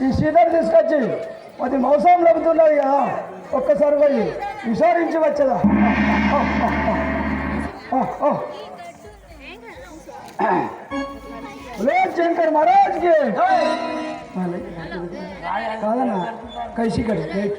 ఈ సీటర్ తీసుకొచ్చి అది మౌసం లభిస్తున్నది కదా ఒక్కసారి పోయి విచారించి వచ్చదా? శంకర్ మహారాజ్కి. కాదన్నా కైసి కడి రైట్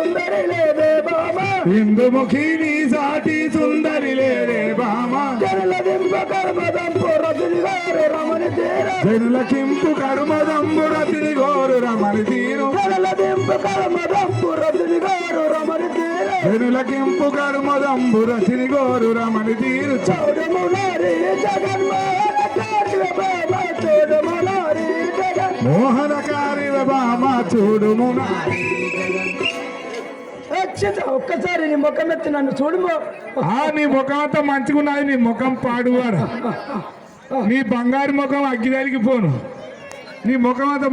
ఇందుముఖి నీ సాటి సుందరి లేరే బామా. జనల దింప కర్మదంపు రతిని గోరు రమణి తీరు. జనల కింపు కర్మదంబు రతిని గోరు రమణి తీరు. చౌడమునారి మోహనకారి బామా చూడుమున అచ్యుత ఒక్కసారి నీ ముఖం ఎత్తి నన్ను చూడుమో. ఆ నీ ముఖం అంతా మంచుకున్నది నీ ముఖం పాడువాడు. నీ బంగారు ముఖం అగ్గిదారికి పోను. నీ ముఖం అంతా